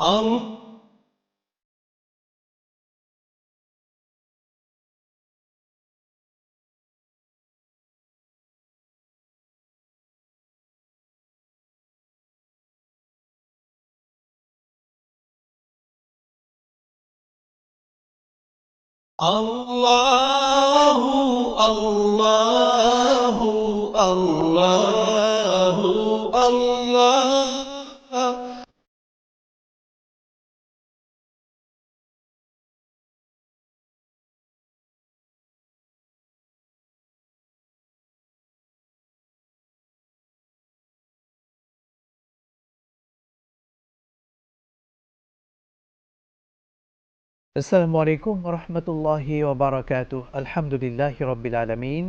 ông الله الله الله الله আসসালামু আলাইকুম রহমতুল্লাহি ওবরাকাতু আলহামদুলিল্লাহ রবিল আলমিন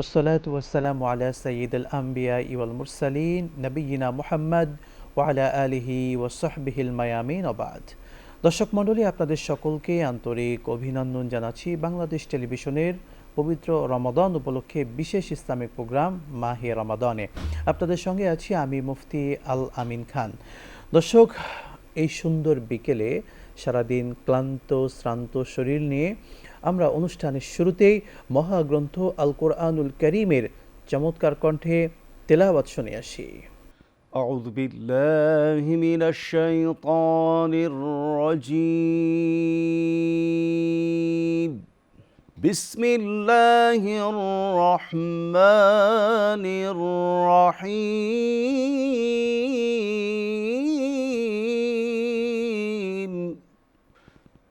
ওসলাত ওসালাম আলা সঈদ আল আম্বিয়া ইউল মুরসালিন নবীনা মুহাম্মদ ওয়ালা আলিহি ওসহবিহিল মায়ামিন ওবাদ দর্শক মণ্ডলী, আপনাদের সকলকে আন্তরিক অভিনন্দন জানাচ্ছি বাংলাদেশ টেলিভিশনের পবিত্র রমাদান উপলক্ষে বিশেষ ইসলামিক প্রোগ্রাম মাহে রমাদানে। আপনাদের সঙ্গে আছি আমি মুফতি আল আমিন খান। দর্শক, এই সুন্দর বিকেলে সারাদিন ক্লান্ত শ্রান্ত শরীর নিয়ে আমরা অনুষ্ঠানের শুরুতেই মহাগ্রন্থ আল কোরআনুল করিমের চমৎকার কণ্ঠে তেলাওয়াত শুনে আসি أعوذ بالله من الشيطان الرجيم بسم الله الرحمن الرحيم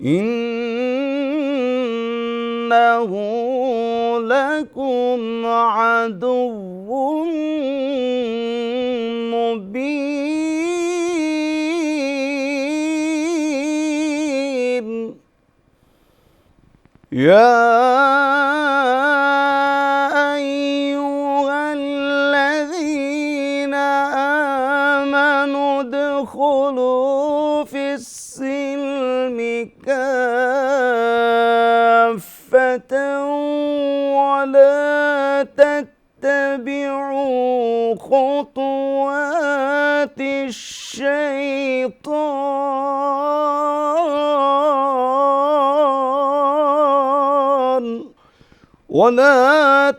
إنه لكم عدو مبين. يا ولا تتبعوا خطوات الشيطان. ولا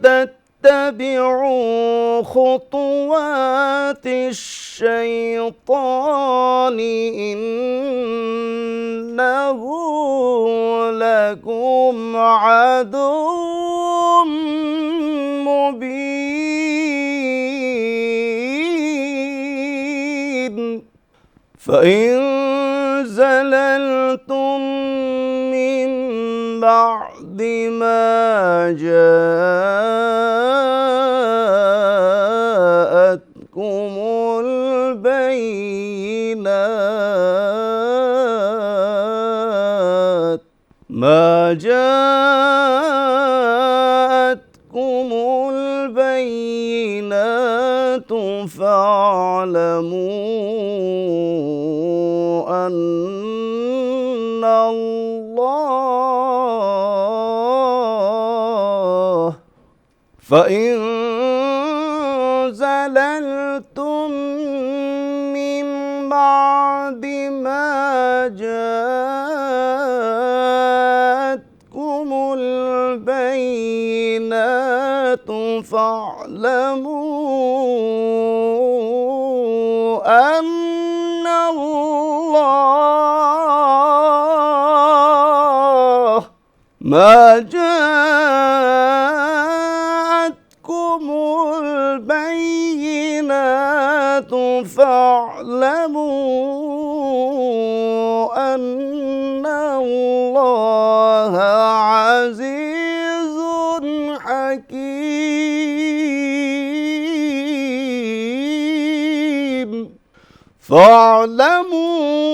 تتبعوا خطوات الشيطان إنه لكم عدو مبين. فإن زللتم من بعد ما جاءتكم فاعلموا أن الله فإن زللتم من بعد ما جاءتكم البينات فاعلموا ما جاءتكم البينات فاعلموا أن الله عزيز حكيم. فاعلموا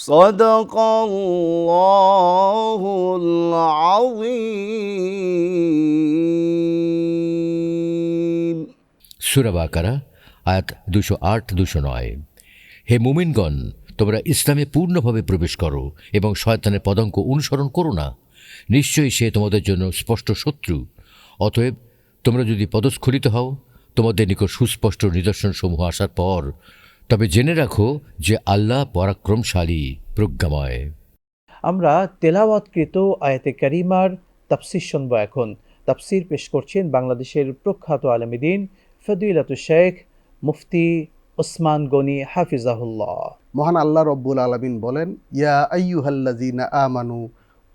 صدق الله العظيم সুরা বাকারা আয়াত দুশো আট দুশো নয় হে মুমিনগণ তোমরা ইসলামে পূর্ণভাবে প্রবেশ করো এবং শয়তানের পদাঙ্ক অনুসরণ করো না নিশ্চয়ই সে তোমাদের জন্য স্পষ্ট শত্রু অতএব তোমরা যদি পদস্খলিত হও তোমাদের নিকট সুস্পষ্ট নিদর্শনসমূহ আসার পর তবে জেনে রাখো যে আল্লাহ পরাক্রমশালী প্রজ্ঞাময়। আমরা তেলাওয়াতকৃত আয়াতে কারিমার তাফসির শুনব এখন। তাফসির পেশ করছেন বাংলাদেশের প্রখ্যাত আলমীদিন ফদিলাতু শেখ মুফতি ওসমান গনি হাফিজাহুল্লাহ। মহান আল্লাহ রব্বুল আলমিন বলেন ইয়া আইয়ুহাল্লাজিনা আমানু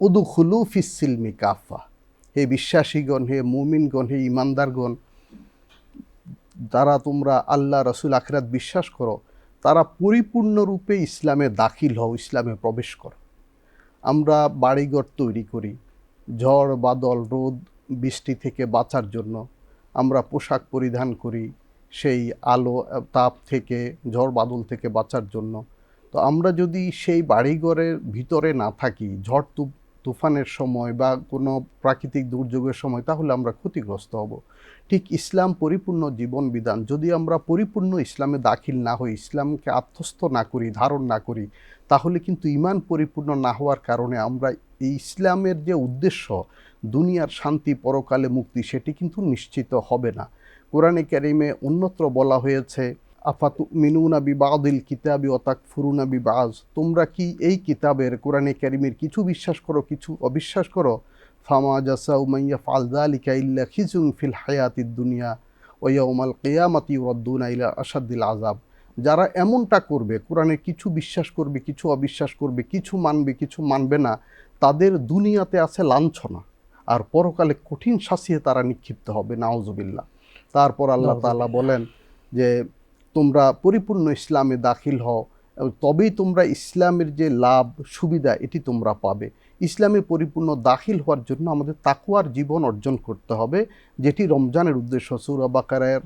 উদুখুলু ফিসিলমি কাফা হে বিশ্বাসীগণ হে মুমিনগণ হে ইমানদারগণ যারা তোমরা আল্লাহ, রসুল, আখরাত বিশ্বাস করো, তারা পরিপূর্ণরূপে ইসলামে দাখিল হও, ইসলামে প্রবেশ করো। আমরা বাড়িঘর তৈরি করি, ঝড়, বাদল, রোদ, বৃষ্টি থেকে বাঁচার জন্য। আমরা পোশাক পরিধান করি, সেই আলো, তাপ থেকে, ঝড়, বাদল থেকে বাঁচার জন্য। তো আমরা যদি সেই বাড়িঘরের ভিতরে না থাকি, ঝড় তু তুফানের সময় বা কোনো প্রাকৃতিক দুর্যোগের সময়, তাহলে আমরা ক্ষতিগ্রস্ত হব। ঠিক ইসলাম পরিপূর্ণ জীবন বিধান যদি আমরা পরিপূর্ণ ইসলামে দাখিল না হই, ইসলামকে আত্মস্থ না করি, ধারণ না করি, তাহলে কিন্তু ইমান পরিপূর্ণ না হওয়ার কারণে আমরা এই ইসলামের যে উদ্দেশ্য, দুনিয়ার শান্তি, পরকালে মুক্তি, সেটি কিন্তু নিশ্চিত হবে না। কোরআনে ক্যারিমে অন্যত্র বলা হয়েছে আফাতু মিনুনা বিবাদিল কিতাবি অতাক ফুরুনা বিবাজ। তোমরা কি এই কিতাবের কোরআনে কারিমের কিছু বিশ্বাস করো কিছু অবিশ্বাস করো? ফামা জাসা উমাইয়া ফালদালিকা ইল্লা খিজুং ফিল হায়াতিদ দুনিয়া ওয়াউমাল কেয়ামাতি রদ্দুনা ইলা আসাদ্দিল আজাব যারা এমনটা করবে কোরআনে কিছু বিশ্বাস করবে কিছু অবিশ্বাস করবে কিছু মানবে কিছু মানবে না তাদের দুনিয়াতে আছে লাঞ্ছনা। আর পরকালে কঠিন শাসিয়ে তারা নিক্ষিপ্ত হবে নাওজবিল্লা তারপর আল্লাহ তাআলা বলেন যে তোমরা পরিপূর্ণ ইসলামে দাখিল হও, এবং তবেই তোমরা ইসলামের যে লাভ, সুবিধা, এটি তোমরা পাবে। ইসলামে পরিপূর্ণ দাখিল হওয়ার জন্য আমাদের তাকুয়ার জীবন অর্জন করতে হবে, যেটি রমজানের উদ্দেশ্য। সুরা বাকারের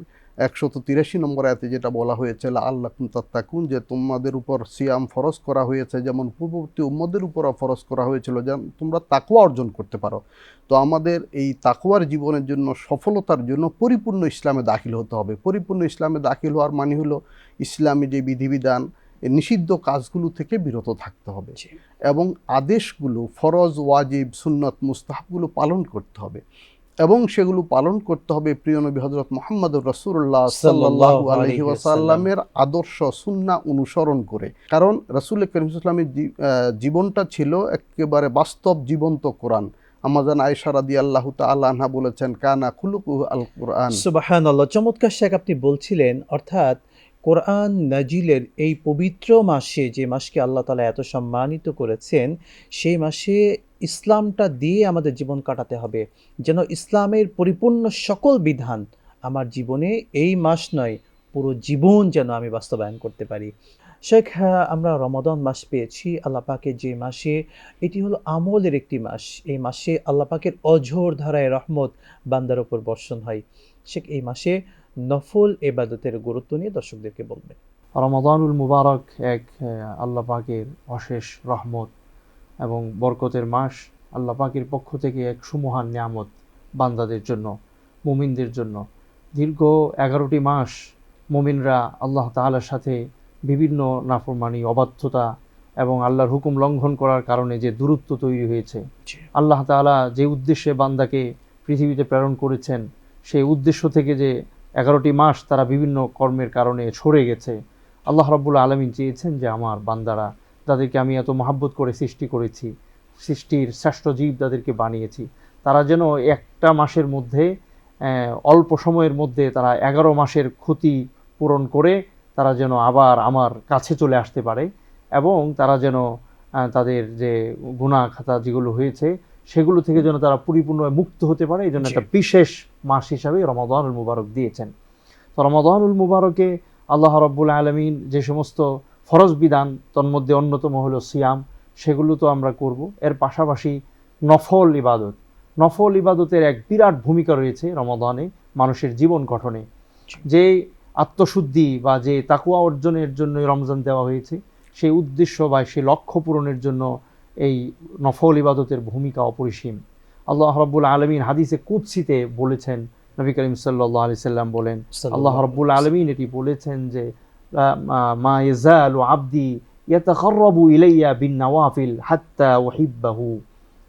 একশত তিরাশি নম্বর আয়াতে যেটা বলা হয়েছে আল্লাহ তাত্তাকুন যে তোমাদের উপর সিয়াম ফরজ করা হয়েছে যেমন পূর্ববর্তী উম্মদের উপর ফরজ করা হয়েছিল যেন তোমরা তাকুয়া অর্জন করতে পারো। তো আমাদের এই তাকুয়ার জীবনের জন্য সফলতার জন্য পরিপূর্ণ ইসলামে দাখিল হতে হবে। পরিপূর্ণ ইসলামে দাখিল হওয়ার মানে হলো ইসলামী যে বিধিবিধান নিষিদ্ধ কাজগুলো থেকে বিরত থাকতে হবে এবং আদেশগুলো ফরজ ওয়াজিব সুন্নত মুস্তাহাবগুলো পালন করতে হবে। এবং সেগুলো পালন করতে হবে প্রিয় নবী হজরত মোহাম্মদ রসুল্লাহ সাল্লাহ আলহি ওয়াসাল্লামের আদর্শ সুন্না অনুসরণ করে। কারণ রসুল করিম জীবনটা ছিল একেবারে বাস্তব জীবন্ত কোরআন। আমাজান আয়েশা রাদি আল্লাহ তাল্লাহা বলেছেন কানা খুলুকু আল কোরআন সুবাহান আল্লাহ চমৎকার শেখ আপনি বলছিলেন অর্থাৎ কোরআন নাজিলের এই পবিত্র মাসে যে মাসকে আল্লাহ তালা এত সম্মানিত করেছেন সেই মাসে ইসলামটা দিয়ে আমাদের জীবন কাটাতে হবে। যেন ইসলামের পরিপূর্ণ সকল বিধান আমার জীবনে এই মাস নয় পুরো জীবন যেন আমি বাস্তবায়ন করতে পারি। শেখ হ্যাঁ, আমরা রমাদান মাস পেয়েছি আল্লাহ পাকের যে মাসে এটি হলো আমলের একটি মাস। এই মাসে আল্লাহ পাকের অঝোর ধারায় রহমত বান্দার ওপর বর্ষণ হয়। শেখ এই মাসে নফল এবাদতের গুরুত্ব নিয়ে দর্শকদেরকে বলবেন রমাদানুল মুবারক এক আহ, আল্লাহ পাকের অশেষ রহমত। এবং বরকতের মাস আল্লাহ পাকের পক্ষ থেকে এক সুমহান নিয়ামত বান্দাদের জন্য মুমিনদের জন্য। দীর্ঘ এগারোটি মাস মুমিনরা আল্লাহ তাআলার সাথে বিভিন্ন নাফরমানি অবাধ্যতা এবং আল্লাহর হুকুম লঙ্ঘন করার কারণে যে দূরত্ব তৈরি হয়েছে আল্লাহ তাআলা যে উদ্দেশ্যে বান্দাকে পৃথিবীতে প্রেরণ করেছেন সেই উদ্দেশ্য থেকে যে এগারোটি মাস তারা বিভিন্ন কর্মের কারণে সরে গেছে আল্লাহ রাব্বুল আলমিন চেয়েছেন যে আমার বান্দারা তাদেরকে আমি এত মহাব্বত করে সৃষ্টি করেছি সৃষ্টির শ্রেষ্ঠ জীব তাদেরকে বানিয়েছি। তারা যেন একটা মাসের মধ্যে অল্প সময়ের মধ্যে তারা এগারো মাসের ক্ষতি পূরণ করে তারা যেন আবার আমার কাছে চলে আসতে পারে এবং তারা যেন তাদের যে গুণা খাতা যেগুলো হয়েছে সেগুলো থেকে যেন তারা পরিপূর্ণভাবে মুক্ত হতে পারে। এই জন্য একটা বিশেষ মাস হিসাবে রমাদানুল মুবারক দিয়েছেন। তো রমাদানুল মুবারকে আল্লাহ রব্বুল আলমিন যে সমস্ত ফরজ বিধান তন্মধ্যে অন্যতম হলো সিয়াম সেগুলো তো আমরা করব। এর পাশাপাশি নফল ইবাদত। নফল ইবাদতের এক বিরাট ভূমিকা রয়েছে রমাদানে মানুষের জীবন গঠনে। যে আত্মশুদ্ধি বা যে তাকুয়া অর্জনের জন্য রমজান দেওয়া হয়েছে সেই উদ্দেশ্য বা সেই লক্ষ্য পূরণের জন্য এই নফল ইবাদতের ভূমিকা অপরিসীম। আল্লাহ রব্বুল আলমিন হাদিসে কুৎসিতে বলেছেন নবী করিম সাল্লাহ আলি সাল্লাম বলেন আল্লাহ রব্বুল আলমিন এটি বলেছেন যে মা- মা ইয়াজালু আবদি ইয়াতাকাররাবু ইলাইয়া বিন নওয়াফিল হাত্তা ওহিব্বাহু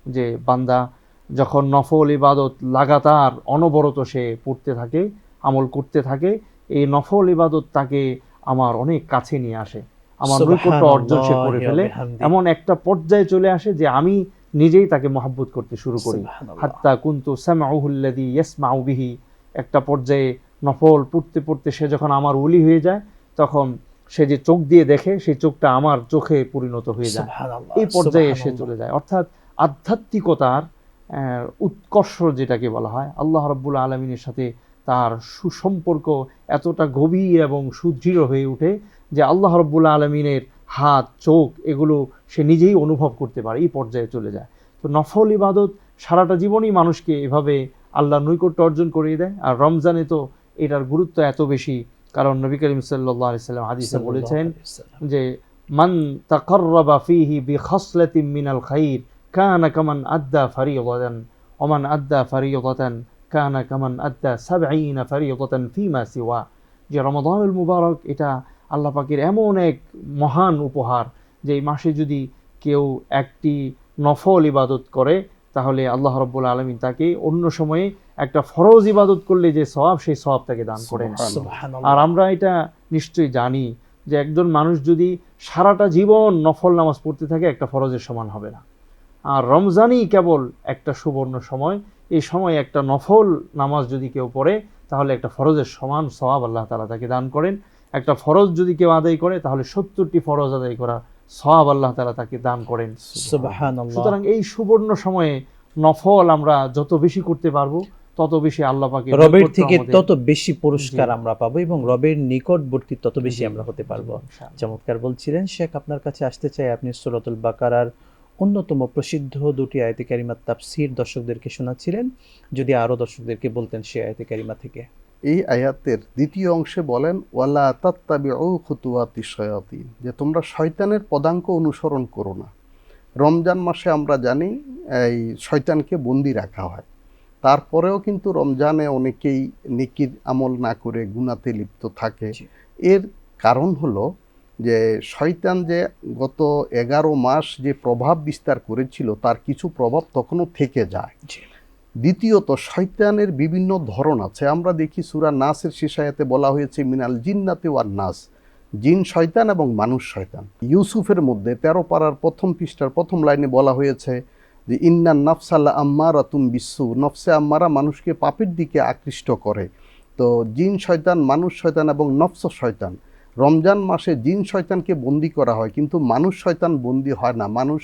যে বান্দা যখন নফল ইবাদত লাগাতার অনবরত সে পড়তে থাকে আমল করতে থাকে এই নফল ইবাদত তাকে আমার অনেক কাছে নিয়ে আসে। আমার নৈকট্য অর্জন সে করে ফেলে। এমন একটা পর্যায়ে চলে আসে যে আমি নিজেই তাকে মহাব্বত করতে শুরু করি। হাত্তা কুন্তু সামাউহুল্লাদি ইয়াসমাউ বিহি। একটা পর্যায়ে নফল পড়তে পড়তে সে যখন আমার উলি হয়ে যায় তখন সে যে চোখ দিয়ে দেখে সেই চোখটা আমার চোখে পরিণত হয়ে যায়। এই পর্যায়ে এসে চলে যায়। অর্থাৎ আধ্যাত্মিকতার উৎকর্ষ যেটাকে বলা হয় আল্লাহ রব্বুল আলমিনের সাথে তার সুসম্পর্ক এতটা গভীর এবং সুদৃঢ় হয়ে ওঠে যে আল্লাহ রব্বুল আলমিনের হাত চোখ এগুলো সে নিজেই অনুভব করতে পারে এই পর্যায়ে চলে যায়। তো নফল ইবাদত সারাটা জীবনই মানুষকে এভাবে আল্লাহ নৈকট্য অর্জন করিয়ে দেয়। আর রমজানে তো এটার গুরুত্ব এত বেশি কারণ নবী করিম সাল্লাহ সাল্লাম হাদিসে বলেছেন যে মান তাকাররাবা ফিহি বিখাসলাতিন মিনাল খাইর কানা কামান আদ্দা ফারিয়দাতান ওমান আদ্দা ফারিয়দাতান কানা কামান আদ্দা সাবঈনা ফিমা সিওয়া। যে রমাদানুল মুবারক এটা আল্লাহ পাকের এমন এক মহান উপহার যে এই মাসে যদি কেউ একটি নফল ইবাদত করে তাহলে আল্লাহ রব্বুল আলমিন তাকে অন্য সময়ে একটা ফরজ ইবাদত করলে যে সওয়াব সেই সওয়াব তাকে দান করেন আর আমরা এটা নিশ্চয়ই জানি যে একজন মানুষ যদি সারাটা জীবন নফল নামাজ পড়তে থাকে একটা ফরজের সমান হবে না। আর রমজানই কেবল একটা সুবর্ণ সময় এই সময় একটা নফল নামাজ যদি কেউ পড়ে তাহলে একটা ফরজের সমান সওয়াব আল্লাহ তালা তাকে দান করেন। একটা ফরজ যদি কেউ আদায় করে তাহলে সত্তরটি ফরজ আদায় করা সওয়াব আল্লাহ তালা তাকে দান করেন। সুতরাং এই সুবর্ণ সময়ে নফল আমরা যত বেশি করতে পারব তত বেশি আল্লাহ পাকে রবের থেকে তত বেশি পুরস্কার আমরা পাবো এবং রবের নিকটবর্তী তত বেশি আমরা হতে পারব। চমৎকার বলছিলেন শেখ আপনার কাছে আসতে চাই আপনি সুরাতুল বাকারার অন্যতম প্রসিদ্ধ দুটি আয়তে কারিমার তাফসির দর্শকদেরকে শোনাচ্ছিলেন। যদি আরও দর্শকদেরকে বলতেন সে আয়তে কারিমা থেকে। এই আয়াতের দ্বিতীয় অংশে বলেন ওয়ালা তাত্তাবিউ খুতুয়াতি শয়াতিন যে তোমরা শয়তানের পদাঙ্ক অনুসরণ করো না। রমজান মাসে আমরা জানি এই শয়তানকে বন্দি রাখা হয়। তারপরেও কিন্তু রমজানে অনেকেই নিকির আমল না করে গুনাতে লিপ্ত থাকে। এর কারণ হলো যে শয়তান যে গত এগারো মাস যে প্রভাব বিস্তার করেছিল তার কিছু প্রভাব তখনও থেকে যায়। দ্বিতীয়ত শয়তানের বিভিন্ন ধরন আছে। আমরা দেখি সুরা নাসের শেষায়াতে বলা হয়েছে মিনাল জিন্নাতে ওয়ার নাস জিন শয়তান এবং মানুষ শয়তান। ইউসুফের মধ্যে তেরো পাড়ার প্রথম পৃষ্ঠার প্রথম লাইনে বলা হয়েছে যে ইন্নান নফসাল্লা আম্মারা তুম বিশ্বু নফসে আম্মারা মানুষকে পাপের দিকে আকৃষ্ট করে। তো জিন শয়তান মানুষ শয়তান এবং নফস শয়তান। রমজান মাসে জিন শয়তানকে বন্দি করা হয়, কিন্তু মানুষ শয়তান বন্দি হয় না। মানুষ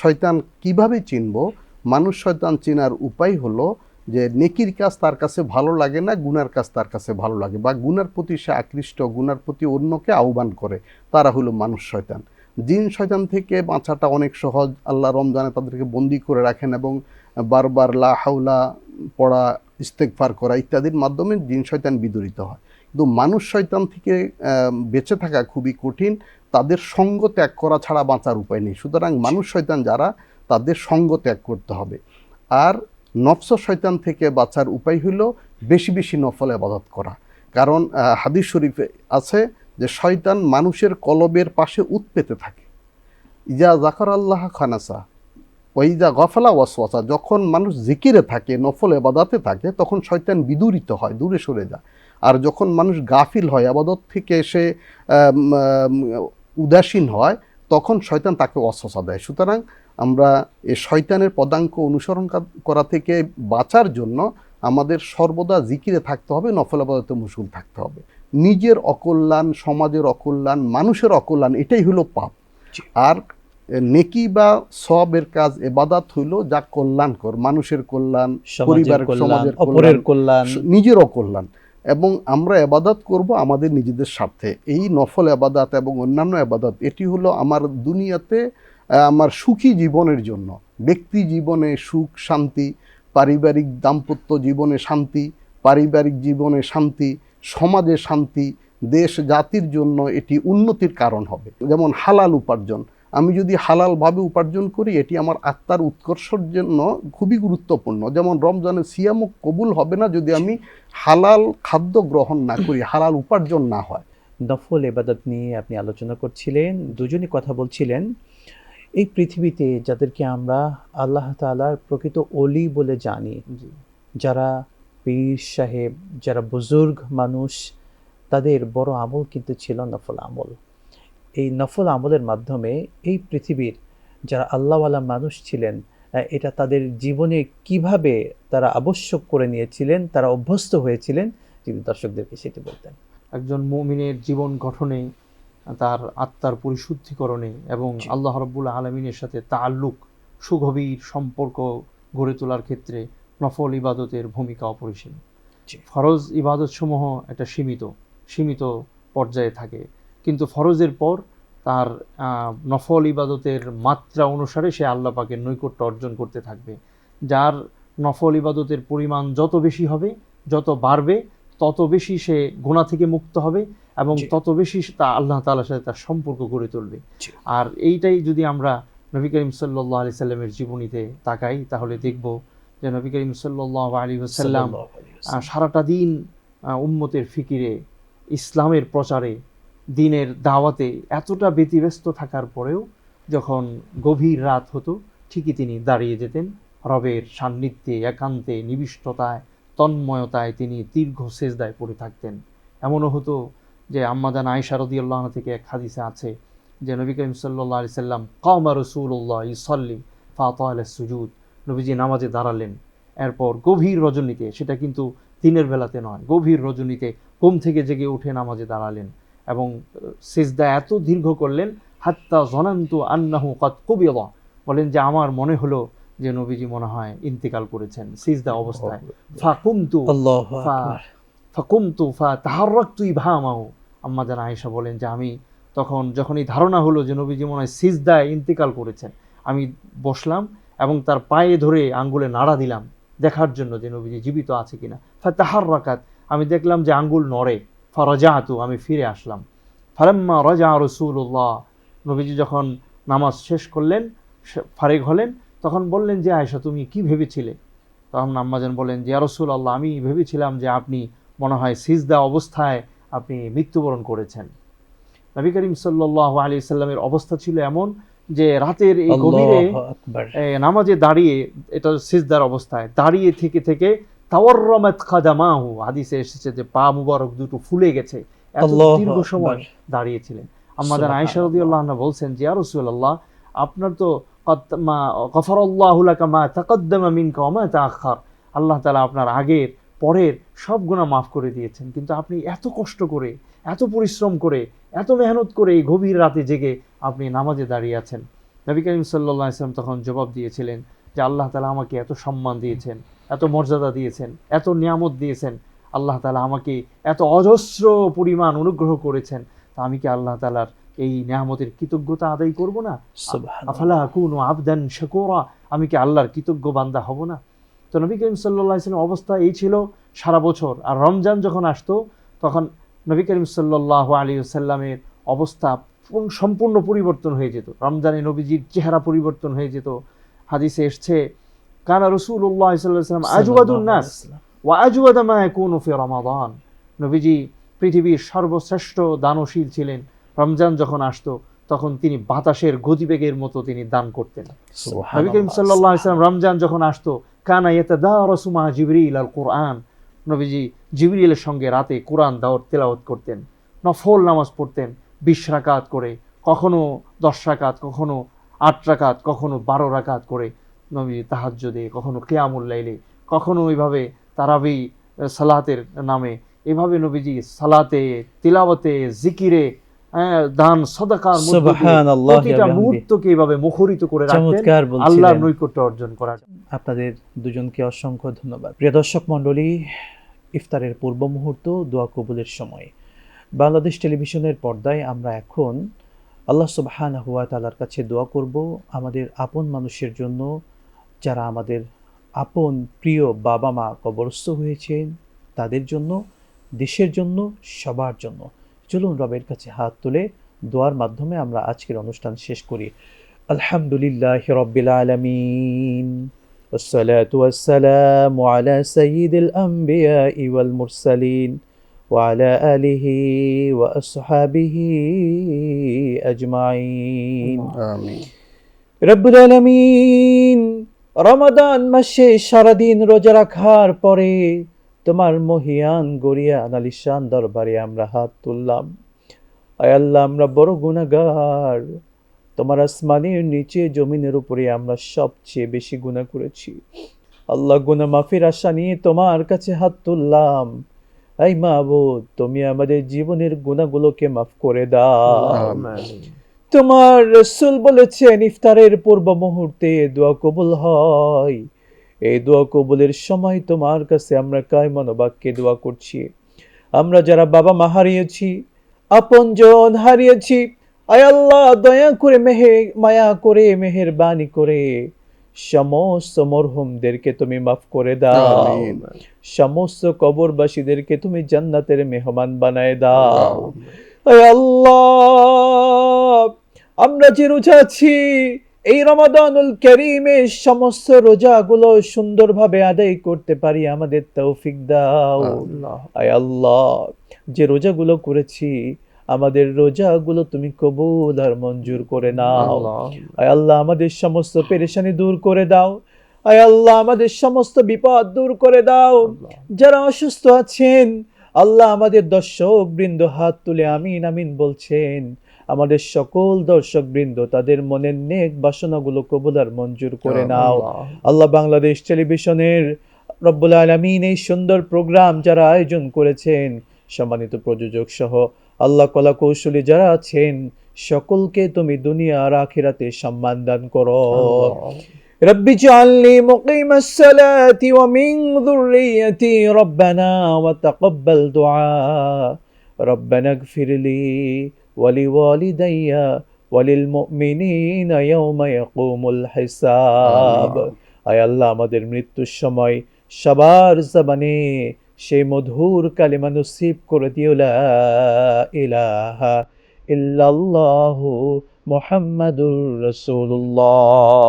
শয়তান কীভাবে চিনব? মানুষ শয়তান চেনার উপায় হলো যে নেকির কাজ তার কাছে ভালো লাগে না, গুনার কাজ তার কাছে ভালো লাগে। বা গুনার প্রতি সে আকৃষ্ট, গুনার প্রতি অন্যকে আহ্বান করে, তারা হলো মানুষ শয়তান। জিন শয়তান থেকে বাঁচাটা অনেক সহজ। আল্লাহ রমজানে তাদেরকে বন্দি করে রাখেন এবং বারবার লা হাউলা পড়া ইস্তেকফার করা ইত্যাদির মাধ্যমে জিন শয়তান বিদরিত হয়। কিন্তু মানুষ শয়তান থেকে বেঁচে থাকা খুবই কঠিন। তাদের সঙ্গ ত্যাগ করা ছাড়া বাঁচার উপায় নেই। সুতরাং মানুষ শয়তান যারা, তাদের সঙ্গ ত্যাগ করতে হবে। আর নফস শয়তান থেকে বাঁচার উপায় হলো বেশি বেশি নফল আবাদত করা। কারণ হাদিস শরীফে আছে যে শয়তান মানুষের কলবের পাশে উৎপেতে থাকে। ইজা জাকর আল্লাহ খানাসা ওইজা গফলা ওয়াসওয়াসা, যখন মানুষ জিকিরে থাকে, নফল এবাদাতে থাকে, তখন শয়তান বিদূরিত হয়, দূরে সরে যায়। আর যখন মানুষ গাফিল হয়, আবাদত থেকে এসে উদাসীন হয়, তখন শয়তান তাকে অস্বসা দেয়। সুতরাং আমরা এ শয়তানের পদাঙ্ক অনুসরণ করা থেকে বাঁচার জন্য আমাদের সর্বদা জিকিরে থাকতে হবে, নফল আবাদতে থাকতে হবে। নিজের অকল্যাণ সমাজের অকল্যাণ মানুষের অকল্যাণ এটাই হলো পাপ। আর নেকি বা সবের কাজ এবাদাত হইল যা কল্যাণকর মানুষের কল্যাণ পরিবারের কল্যাণ সমাজের অপরের কল্যাণ। কল্যাণ নিজেরও কল্যাণ এবং আমরা এবাদত করব আমাদের নিজেদের স্বার্থে। এই নফল এবাদত এবং অন্যান্য এবাদত এটি হলো আমার দুনিয়াতে আমার সুখী জীবনের জন্য। ব্যক্তি জীবনে সুখ শান্তি পারিবারিক দাম্পত্য জীবনে শান্তি পারিবারিক জীবনে শান্তি সমাজে শান্তি দেশ জাতির জন্য এটি উন্নতির কারণ হবে। যেমন হালাল উপার্জন। আমি যদি হালালভাবে উপার্জন করি এটি আমার আত্মার উৎকর্ষের জন্য খুবই গুরুত্বপূর্ণ। যেমন রমজানের সিয়ামুক কবুল হবে না যদি আমি হালাল খাদ্য গ্রহণ না করি হালাল উপার্জন না হয়। নফল এবাদত নিয়ে আপনি আলোচনা করছিলেন দুজনই কথা বলছিলেন। এই পৃথিবীতে যাদেরকে আমরা আল্লাহ তাআলার প্রকৃত অলি বলে জানি যারা পীর সাহেব যারা বুজুর্গ মানুষ তাদের বড় আমল কিন্তু ছিল নফল আমল এই নফল আমলের মাধ্যমে এই পৃথিবীর যারা আল্লাহওয়ালা মানুষ ছিলেন এটা তাদের জীবনে কীভাবে তারা আবশ্যক করে নিয়েছিলেন তারা অভ্যস্ত হয়েছিলেন যদি দর্শকদেরকে সেটি বলতেন একজন মুমিনের জীবন গঠনে তার আত্মার পরিশুদ্ধিকরণে এবং। আল্লাহ রব্বুল আলমিনের সাথে তাল্লুক সুগভীর সম্পর্ক গড়ে তোলার ক্ষেত্রে নফল ইবাদতের ভূমিকা অপরিসীম। ফরজ ইবাদতসমূহ একটা সীমিত সীমিত পর্যায়ে থাকে। কিন্তু ফরজের পর তার নফল ইবাদতের মাত্রা অনুসারে সে আল্লাহ পাকের নৈকট্য অর্জন করতে থাকবে। যার নফল ইবাদতের পরিমাণ যত বেশি হবে যত বাড়বে তত বেশি সে গোনা থেকে মুক্ত হবে এবং তত বেশি তা আল্লাহ তাআলার সাথে তার সম্পর্ক গড়ে তুলবে। আর এইটাই যদি আমরা নবী করিম সাল্লাহ আলি সাল্লামের জীবনীতে তাকাই তাহলে দেখব যে নবী করিম সাল্লাহ আলী সাল্লাম। সারাটা দিন উম্মতের ফিকিরে ইসলামের প্রচারে দিনের দাওয়াতে এতটা ব্যতিব্যস্ত থাকার পরেও যখন গভীর রাত হতো ঠিকই তিনি দাঁড়িয়ে যেতেন। রবের সান্নিধ্যে একান্তে নিবিষ্টতায় তন্ময়তায় তিনি দীর্ঘ সেজদায় পড়ে থাকতেন। এমনও হতো যে আম্মাদান আয়সা রদিয়াল্লাহ থেকে এক হাদিসে আছে যে নবী করিম সাল্লাহ আলি সাল্লাম কমা রসুল্লাহ ইসল্লি ফাত সুজুদ। নবীজি নামাজে দাঁড়ালেন। এরপর গভীর রজনীতে সেটা কিন্তু দিনের বেলাতে নয় গভীর রজনীতে ঘুম থেকে জেগে উঠে নামাজে দাঁড়ালেন এবং সিজদা এত দীর্ঘ করলেন হাত্তা জনান্তু আন্নাহু কত কবিয়দা বলেন যে আমার মনে হলো যে নবীজি মনে হয় ইন্তেকাল করেছেন সিজদা অবস্থায়। ফাকুমতু। ফাকুমতু ফা তাহাররাকতু ইবহামাহু। আম্মা জান আয়েশা বলেন যে আমি তখন যখন এই ধারণা হলো যে নবীজি মনে হয় সিজদায় ইন্তেকাল করেছেন আমি বসলাম এবং তার পায়ে ধরে আঙ্গুলে নাড়া দিলাম, দেখার জন্য যে নবীজি জীবিত আছে কিনা। ফা তাহার রাকাত আমি দেখলাম যে আঙ্গুল নড়ে। ফা রাজাতু আমি ফিরে আসলাম। ফালাম্মা রাজা রসুল্লাহ নবীজি যখন নামাজ শেষ করলেন ফারেক হলেন, তখন বললেন যে, আয়েশা, তুমি কি ভেবেছিলে? তখন আম্মাজান বলেন যে রসুল আল্লাহ আমি ভেবেছিলাম যে আপনি মনে হয় সিজদা অবস্থায় আপনি মৃত্যুবরণ করেছেন। নবী করিম সাল্লাহ আলী সাল্লামের অবস্থা ছিল এমন যে রাতের এই গভীরে নামাজে দাঁড়িয়ে এটা সিজদার অবস্থায় দাঁড়িয়ে থেকে থেকে তাওয়াররামাত খাদামাহু হাদিসে এসেছে যে পা মুবারক দুটো ফুলে গেছে। এত দীর্ঘ সময় দাঁড়িয়েছিলেন। আমাদের আয়েশা রাদিয়াল্লাহু আনহা বলছেন যে ইয়া রাসূলুল্লাহ আপনার তো কত- মা গফারাল্লাহু লাকা মা তাকাদ্দামা মিনকা ওয়া মা তাআখার আল্লাহ তাআলা আপনার আগের পরের সব গুনাহ মাফ করে দিয়েছেন। কিন্তু আপনি এত কষ্ট করে এত পরিশ্রম করে এত মেহনত করে এই গভীর রাতে জেগে আপনি নামাজে দাঁড়িয়ে আছেন। নবী করিম সাল্লাল্লাহু আলাইহি সাল্লাম তখন জবাব দিয়েছিলেন যে আল্লাহ তালা আমাকে এত সম্মান দিয়েছেন এত মর্যাদা দিয়েছেন এত নিয়ামত দিয়েছেন আল্লাহ তালা আমাকে এত অজস্র পরিমাণ অনুগ্রহ করেছেন। তা আমি কি আল্লাহ তালার এই নিয়ামতের কৃতজ্ঞতা আদায় করব না। আফালা কুনু আবদান শাকুরা? আমি কি আল্লাহর কৃতজ্ঞ বান্দা হব না? তো নবী করিম সাল্লাহ ইসলাম অবস্থা এই ছিল সারা বছর। আর রমজান যখন আসতো তখন নবী করিম সাল্লাহ আলী সাল্লামের অবস্থা পুন- সম্পূর্ণ পরিবর্তন হয়ে যেত। রমজানে নবীজির চেহারা পরিবর্তন হয়ে যেত। হাদিসে এসছে কানা রসুল্লাহ সাল্লাম আজওয়াদুন নাস ওয়া আজওয়াদা মা ইয়াকুনু ফি রমাদান। নবীজি পৃথিবীর সর্বশ্রেষ্ঠ দানশীল ছিলেন। রমজান যখন আসতো তখন তিনি বাতাসের গতিবেগের মতো তিনি দান করতেন। নবী করিম সাল্লাম রমজান যখন আসতো কানা ইয়াতাদারাসু রসুমা জিবরিল আল কোরআন। নবীজি জিবরিলের সঙ্গে রাতে কোরআন দাওয়াত তেলাওয়াত করতেন। নফল নামাজ পড়তেন। বিশ রাকাত করে কখনো দশ রাকাত কখনো আট রাকাত কখনো বারো রাকাত করে নবী তাহাজ্জুদে কখনো কিয়ামুল লাইলে কখনো ওইভাবে তারাবি সালাতের নামে এভাবে নবীজি সালাতে তিলাওয়াতে জিকিরে হ্যাঁ, দান সদাকার প্রতিটা মুহূর্তকে এইভাবে মুখরিত করে রাখতেন আল্লাহর নৈকট্য অর্জন করা আপনাদের দুজনকে অসংখ্য ধন্যবাদ। প্রিয় দর্শক মণ্ডলী ইফতারের পূর্ব মুহূর্ত দোয়া কবুলের সময়। বাংলাদেশ টেলিভিশনের পর্দায় আমরা এখন আল্লাহ সুবহান হুয়া তালার কাছে দোয়া করব আমাদের আপন মানুষের জন্য যারা আমাদের আপন প্রিয় বাবা মা কবরস্থ হয়েছেন তাদের জন্য দেশের জন্য সবার জন্য চলুন রবের কাছে হাত তুলে দোয়ার মাধ্যমে আমরা আজকের অনুষ্ঠান শেষ করি আলহামদুলিল্লাহ রব্বিল আলমিন والصلاة والسلام على سيد الأنبياء والمرسلين وعلى آله وأصحابه أجمعين আমিন রব্বুল আলামিন রমাদান মাসে সারাদিন রোজা রাখার পরে তোমার মহিয়ান গড়িয়া আনালিশান দরবারে আমরা হাত তুললাম আয় আল্লাহ আমরা বড় গুনাহগার তোমার আসমানের নিচে জমিনের উপরে আমরা সবচেয়ে বেশি গুনাহ করেছি আল্লাহ গুনাহ মাফির আশা নিয়ে তোমার কাছে হাত তুললাম এই মাহবুদ তুমি আমাদের জীবনের গুনাহগুলোকে মাফ করে দাও। তোমার রসুল বলেছেন ইফতারের পূর্ব মুহূর্তে দোয়া কবুল হয়। এই দোয়া কবুলের সময় তোমার কাছে আমরা কায় মনোবাক্যে দোয়া করছি। আমরা যারা বাবা মা হারিয়েছি আপনজন হারিয়েছি আয় আল্লাহ দয়া করে মেহে মায়া করে মেহেরবানি করে সমস্ত মরহুমদেরকে তুমি মাফ করে দাও। সমস্ত কবরবাসীদেরকে তুমি জান্নাতের মেহমান বানায় দাও। আল্লাহ আমরা যে রোজা আছি এই রমাদানুল করিমের সমস্ত রোজাগুলো সুন্দরভাবে আদায় করতে পারি আমাদের তৌফিক দাও। আয় আল্লাহ যে রোজাগুলো করেছি আমাদের রোজাগুলো তুমি কবুল আর মঞ্জুর করে নাও। আয় আল্লাহ আমাদের সমস্ত পেরেশানি দূর করে দাও। আয় আল্লাহ আমাদের সমস্ত বিপদ দূর করে দাও। যারা অসুস্থ আছেন আল্লাহ আমাদের দর্শক বৃন্দ হাত তুলে আমিন আমিন বলছেন। আমাদের সকল দর্শক বৃন্দ তাদের মনের নেক বাসনাগুলো কবুল আর মঞ্জুর করে নাও। আল্লাহ বাংলাদেশ টেলিভিশনের রব্বুল আলমিন এই সুন্দর প্রোগ্রাম যারা আয়োজন করেছেন সম্মানিত প্রযোজক সহ আল্লাহ কলা কৌশলী যারা আছেন সকলকে তুমি দুনিয়া আর আখিরাতে সম্মান দান করো رب اجعلني مقيم الصلاة ومن ذريتي ربنا وتقبل دعاء ربنا اغفر لي ولوالدي وللمؤمنين يوم يقوم الحساب আয় আল্লাহ আমাদের মৃত্যুর সময় সবার জবানে সেই মধুর কালেমা নসিব করে দিওলা ইলাহা ইল্লাল্লাহ মোহাম্মদুর রসুল্লাহ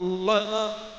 Allah